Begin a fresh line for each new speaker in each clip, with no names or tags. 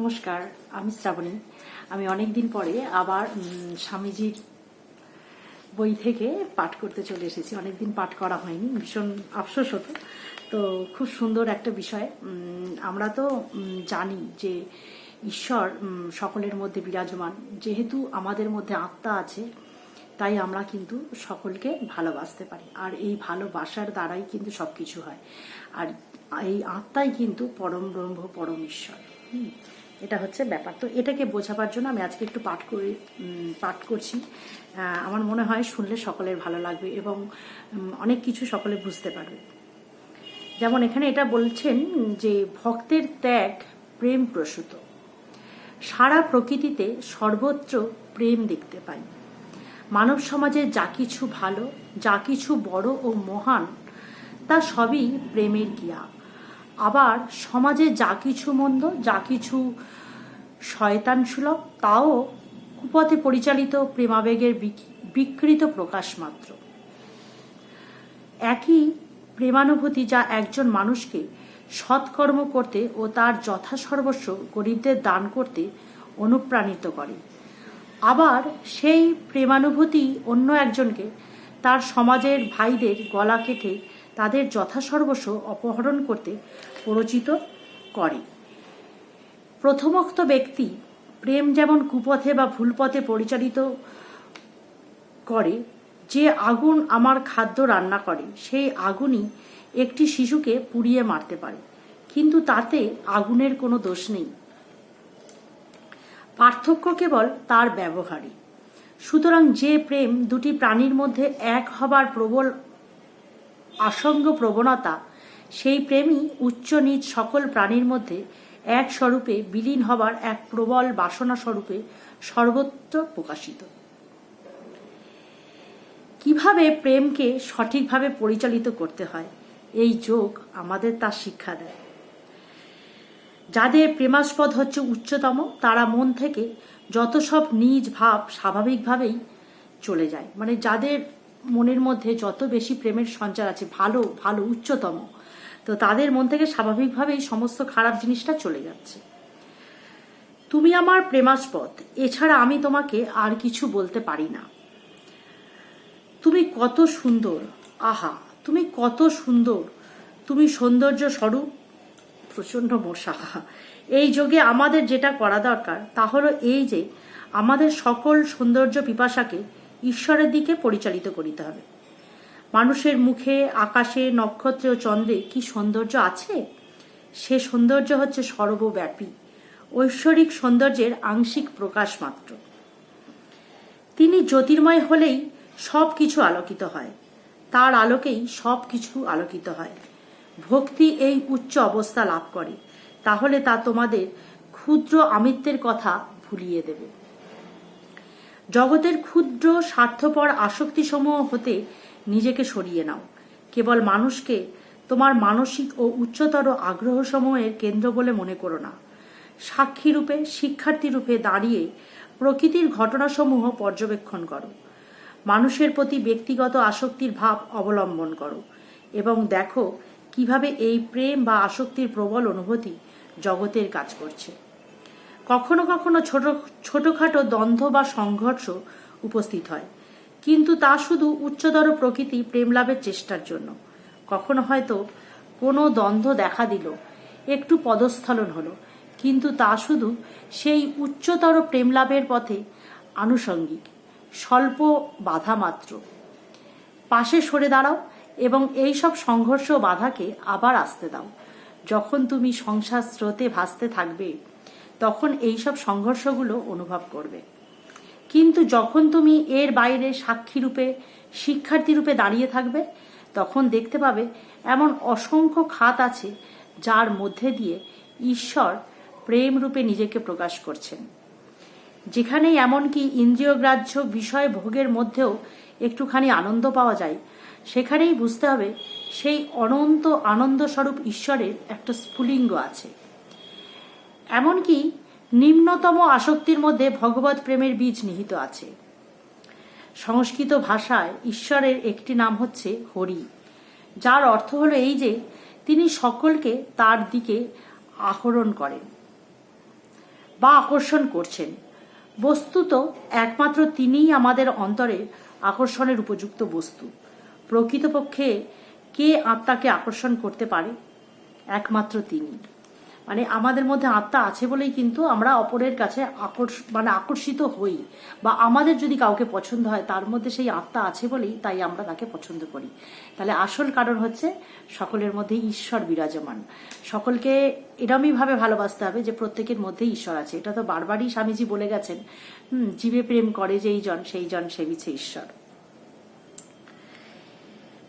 নমস্কার আমি শ্রাবণী। আমি অনেক দিন পরে আবার স্বামীজির বই থেকে পাঠ করতে চলে এসেছি। অনেকদিন পাঠ করা হয়নি ভীষণ আফসোস হতো। তো খুব সুন্দর একটা বিষয়। আমরা তো জানি যে ঈশ্বর সকলের মধ্যে বিরাজমান। যেহেতু আমাদের মধ্যে আত্মা আছে তাই আমরা কিন্তু সকলকে ভালোবাসতে পারি। আর এই ভালোবাসার দ্বারাই কিন্তু সবকিছু হয়। আর এই আত্মাই কিন্তু পরম ব্রহ্ম পরম ঈশ্বর। হুম, এটা হচ্ছে ব্যাপার। তো এটাকে বোঝাবার জন্য আমি আজকে একটু পাঠ করি পাঠ করছি। আমার মনে হয় শুনলে সকলের ভালো লাগবে এবং অনেক কিছু সকলে বুঝতে পারবে। যেমন এখানে এটা বলছেন যে ভক্তের ত্যাগ প্রেম প্রসূত। সারা প্রকৃতিতে সর্বত্র প্রেম দেখতে পাই। মানব সমাজে যা কিছু ভালো, যা কিছু বড় ও মহান, তা সবই প্রেমের গিয়া আবার সমাজে যা কিছু মন্দ, যা কিছু শয়তান সুলভ তাও কুপথে পরিচালিত প্রেমাবেগের বিকৃত প্রকাশ মাত্র। একই প্রেমানুভূতি যা একজন মানুষকে সৎকর্ম করতে ও তার যথাসর্বস্ব গরিবদের দান করতে অনুপ্রাণিত করে। আবার সেই প্রেমানুভূতি অন্য একজনকে তার সমাজের ভাইদের গলা কেটে তাদের যথাসর্বস্ব অপহরণ করতে প্ররোচিত করে। প্রথমোক্ত ব্যক্তি প্রেম যেমন কুপথে বা ভুল পথে পরিচালিত করে, যে আগুন আমার খাদ্য রান্না করে, সেই আগুনই একটি শিশুকে পুড়িয়ে মারতে পারে। কিন্তু তাতে আগুনের কোনো দোষ নেই। পার্থক্য কেবল তার ব্যবহারে সুতরাং যে প্রেম দুটি প্রাণীর মধ্যে এক হবার প্রবল আসঙ্গ প্রবণতা সেই প্রেমই উচ্চ নিচ সকল প্রাণীর মধ্যে এক স্বরূপে বিলীন হবার এক প্রবল বাসনা স্বরূপে সর্বত্র প্রকাশিত। কীভাবে প্রেমকে সঠিকভাবে পরিচালিত করতে হয়, এই যোগ আমাদের তার শিক্ষা দেয়। যাদের প্রেমাস্পদ হচ্ছে উচ্চতম, তারা মন থেকে যত সব নিজ ভাব স্বাভাবিকভাবেই চলে যায়। মানে যাদের মনের মধ্যে যত বেশি প্রেমের সঞ্চার আছে, ভালো ভালো, উচ্চতম, তো তাদের মন থেকে স্বাভাবিকভাবেই সমস্ত খারাপ জিনিসটা চলে যাচ্ছে। তুমি আমার প্রেমাস্পদ, এছাড়া আমি তোমাকে আর কিছু বলতে পারি না। তুমি কত সুন্দর, আহা, তুমি কত সুন্দর, তুমি সৌন্দর্য স্বরূপ, প্রচণ্ড মশা। এই যোগে আমাদের যেটা করা দরকার, তা হলো এই যে আমাদের সকল সৌন্দর্য পিপাসাকে ঈশ্বরের দিকে পরিচালিত করিতে হবে। মানুষের মুখে, আকাশে, নক্ষত্রে ও চন্দ্রে কি সৌন্দর্য আছে? সে সৌন্দর্য হচ্ছে সর্বব্যাপী, ঐশ্বরিক সৌন্দর্যের আংশিক প্রকাশ মাত্র। তিনি জ্যোতির্ময় হলেই সব কিছু আলোকিত হয়, তার আলোকেই সব কিছু আলোকিত হয়। ভক্তি এই উচ্চ অবস্থা লাভ করে, তাহলে তা তোমাদের ক্ষুদ্র আমিত্বের কথা ভুলিয়ে দেবে। জগতের ক্ষুদ্র, স্বার্থপর আসক্তিসমূহ হতে নিজেকে সরিয়ে নাও। কেবল মানুষকে তোমার মানসিক ও উচ্চতর আগ্রহসমূহের কেন্দ্র বলে মনে করো না। সাক্ষী রূপে শিক্ষার্থী রূপে দাঁড়িয়ে প্রকৃতির ঘটনাসমূহ পর্যবেক্ষণ করো। মানুষের প্রতি ব্যক্তিগত আসক্তির ভাব অবলম্বন করো এবং দেখো কীভাবে এই প্রেম বা আসক্তির প্রবল অনুভূতি জগতের কাজ করছে। কখনো কখনো ছোট, ছোটখাটো দ্বন্দ্ব বা সংঘর্ষ উপস্থিত হয়। কিন্তু তা শুধু উচ্চতর প্রকৃতি প্রেম লাভের চেষ্টার জন্য। কখনো হয়তো কোনো দ্বন্দ্ব দেখা দিল, একটু পদস্থলন হলো, কিন্তু তা শুধু সেই উচ্চতর প্রেম লাভের পথে আনুষঙ্গিক, স্বল্প বাধা মাত্র। পাশে সরে দাঁড়াও এবং এই সব সংঘর্ষ বাধাকে আবার আসতে দাও। যখন তুমি সংসার স্রোতে ভাসতে থাকবে তখন এই সব সংঘর্ষগুলো অনুভব করবে। কিন্তু যখন তুমি এর বাইরে সাক্ষী রূপে, শিক্ষার্থী রূপে দাঁড়িয়ে থাকবে, তখন দেখতে পাবে এমন অসংখ্য খাত আছে যার মধ্যে দিয়ে ঈশ্বর প্রেম রূপে নিজেকে প্রকাশ করছেন। যেখানেই এমনকি ইন্দ্রিয়গ্রাহ্য বিষয় ভোগের মধ্যেও একটুখানি আনন্দ পাওয়া যায়, সেখানেই বুঝতে হবে সেই অনন্ত আনন্দস্বরূপ ঈশ্বরের একটা স্ফুলিঙ্গ আছে। এমনকি নিম্নতম আসক্তির মধ্যে ভগবত প্রেমের বীজ নিহিত আছে। সংস্কৃত ভাষায় ঈশ্বরের একটি নাম হচ্ছে হরি, যার অর্থ হলো এই যে তিনি সকলকে তার দিকে আহরণ করেন বা আকর্ষণ করছেন। বস্তুত একমাত্র তিনিই আমাদের অন্তরে আকর্ষণের উপযুক্ত বস্তু। প্রকৃতপক্ষে কে আত্মাকে আকর্ষণ করতে পারে? একমাত্র তিনি। মানে আমাদের মধ্যে আত্মা আছে বলেই কিন্তু আমরা অপরের কাছে আকর্ষ মানে আকর্ষিত হই। বা আমাদের যদি কাউকে পছন্দ হয়, তার মধ্যে সেই আত্মা আছে বলেই তাই আমরা তাকে পছন্দ করি। তাহলে আসল কারণ হচ্ছে সকলের মধ্যে ঈশ্বর বিরাজমান। সকলকে এরমইভাবে ভালোবাসতে হবে যে প্রত্যেকের মধ্যে ঈশ্বর আছে। এটা তো বারবারই স্বামীজি বলে গেছেন। হুম, জীবে প্রেম করে যেই জন, সেই জন সেবিছে ঈশ্বর।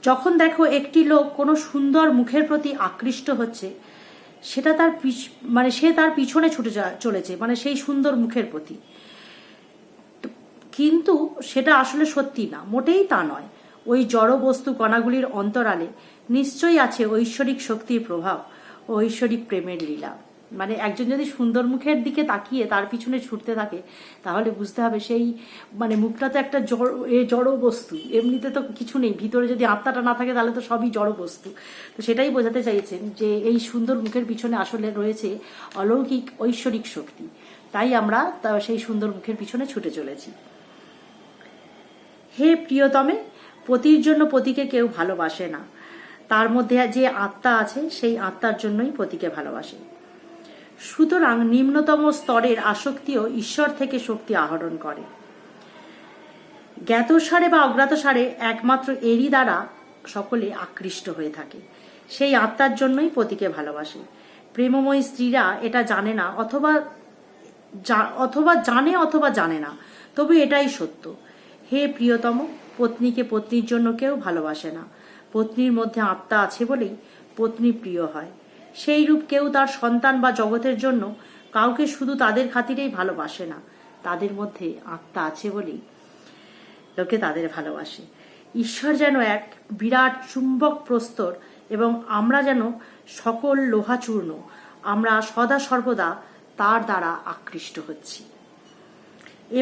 যখন দেখো একটি লোক কোনো সুন্দর মুখের প্রতি আকৃষ্ট হচ্ছে সেটা তার মানে সে তার পিছনে ছুটে চলেছে মানে সেই সুন্দর মুখের প্রতি। কিন্তু সেটা আসলে সত্যি না, মোটেই তা নয়। ওই জড় বস্তু কণাগুলির অন্তরালে নিশ্চয়ই আছে ঐশ্বরিক শক্তির প্রভাব ও ঐশ্বরিক প্রেমের লীলা। মানে একজন যদি সুন্দর মুখের দিকে তাকিয়ে তার পিছনে ছুটতে থাকে, তাহলে বুঝতে হবে সেই মানে মুখটা তো একটা জড়, এ জড় বস্তু। এমনিতে তো কিছু নেই, ভিতরে যদি আত্মাটা না থাকে তাহলে তো সবই জড় বস্তু। তো সেটাই বোঝাতে চাইছেন যে এই সুন্দর মুখের পিছনে আসলে রয়েছে অলৌকিক ঐশ্বরিক শক্তি। তাই আমরা সেই সুন্দর মুখের পিছনে ছুটে চলেছি। হে প্রিয়তমে, পতির জন্য পতিকে কেউ ভালোবাসে না। তার মধ্যে যে আত্মা আছে, সেই আত্মার জন্যই পতিকে ভালোবাসে। সুতরাং নিম্নতম স্তরের আসক্তিও ঈশ্বর থেকে শক্তি আহরণ করে। জ্ঞাতসারে বা অজ্ঞাতসারে একমাত্র এরই দ্বারা সকলে আকৃষ্ট হয়ে থাকে। সেই আত্মার জন্যই পতিকে ভালোবাসে। প্রেমময়ী স্ত্রীরা এটা জানে না অথবা অথবা জানে অথবা জানে না, তবে এটাই সত্য। হে প্রিয়তম, পত্নীকে পত্নীর জন্য কেউ ভালোবাসে না। পত্নীর মধ্যে আত্মা আছে বলেই পত্নী প্রিয় হয়। সেই রূপ কেউ তার সন্তান বা জগতের জন্য কাউকে শুধু তাদের খাতিরেই ভালোবাসে না। তাদের মধ্যে আত্মা আছে বলেই লোকে তাদের ভালোবাসে। ঈশ্বর যেন এক বিরাট চুম্বক প্রস্তর এবং আমরা যেন সকল লোহাচূর্ণ, আমরা সদা সর্বদা তার দ্বারা আকৃষ্ট হচ্ছি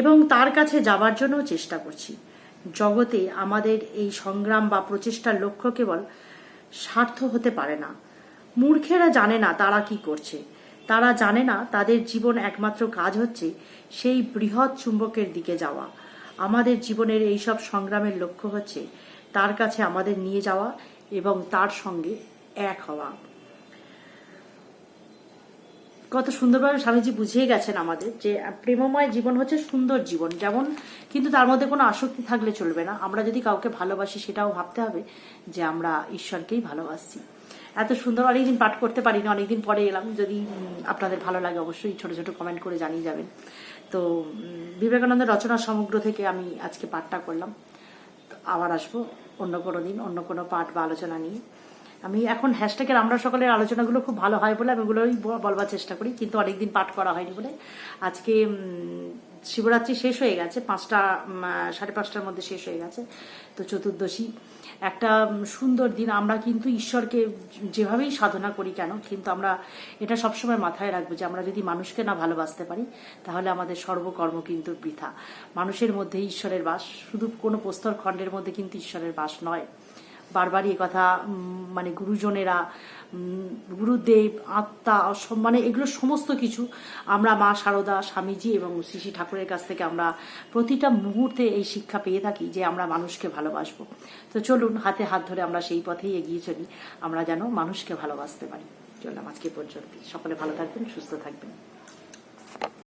এবং তার কাছে যাবার জন্য চেষ্টা করছি। জগতে আমাদের এই সংগ্রাম বা প্রচেষ্টার লক্ষ্য কেবল স্বার্থ হতে পারে না। মূর্খেরা জানে না তারা কি করছে। তারা জানে না তাদের জীবন একমাত্র কাজ হচ্ছে সেই বৃহৎ চুম্বকের দিকে যাওয়া। আমাদের জীবনের এই সব সংগ্রামের লক্ষ্য হচ্ছে তার কাছে আমাদের নিয়ে যাওয়া এবং তার সঙ্গে এক হওয়া। কত সুন্দরভাবে স্বামীজি বুঝিয়ে গেছেন আমাদের যে, প্রেমময় জীবন হচ্ছে সুন্দর জীবন। যেমন কিন্তু তার মধ্যে কোনো আসক্তি থাকলে চলবে না। আমরা যদি কাউকে ভালোবাসি সেটাও ভাবতে হবে যে আমরা ঈশ্বরকেই ভালোবাসছি এত সুন্দর অনেকদিন পাঠ করতে পারিনি, অনেকদিন পরে এলাম। যদি আপনাদের ভালো লাগে, অবশ্যই ছোট ছোট কমেন্ট করে জানিয়ে যাবেন। তো বিবেকানন্দের রচনা সমগ্র থেকে আমি আজকে পাঠটা করলাম। আবার আসব অন্য কোনো দিন, অন্য কোনো পাঠ বা আলোচনা নিয়ে। আমি এখন হ্যাশট্যাগের আমরা সকলের আলোচনাগুলো খুব ভালো হয় বলে আমি ওগুলোই বলবার চেষ্টা করি, কিন্তু অনেকদিন পাঠ করা হয়নি বলে। আজকে শিবরাত্রি শেষ হয়ে গেছে, পাঁচটা সাড়ে পাঁচটার মধ্যে শেষ হয়ে গেছে। তো চতুর্দশী একটা সুন্দর দিন। আমরা কিন্তু ঈশ্বরকে যেভাবেই সাধনা করি কেন, কিন্তু আমরা এটা সবসময় মাথায় রাখব যে আমরা যদি মানুষকে না ভালোবাসতে পারি, তাহলে আমাদের সর্বকর্ম কিন্তু বৃথা। মানুষের মধ্যে ঈশ্বরের বাস, শুধু কোনো প্রস্তর খণ্ডের মধ্যে কিন্তু ঈশ্বরের বাস নয়। বারবারই কথা মানে গুরুজনেরা গুরুদেব, আত্মা মানে এগুলো সমস্ত কিছু আমরা মা শারদা স্বামীজি এবং শ্রী ঠাকুরের কাছ থেকে আমরা প্রতিটা মুহূর্তে এই শিক্ষা পেয়ে থাকি যে আমরা মানুষকে ভালোবাসবো। তো চলুন, হাতে হাত ধরে আমরা সেই পথেই এগিয়ে চলি। আমরা যেন মানুষকে ভালোবাসতে পারি। চললাম আজকে পর্যন্ত সকলে ভালো থাকবেন, সুস্থ থাকবেন।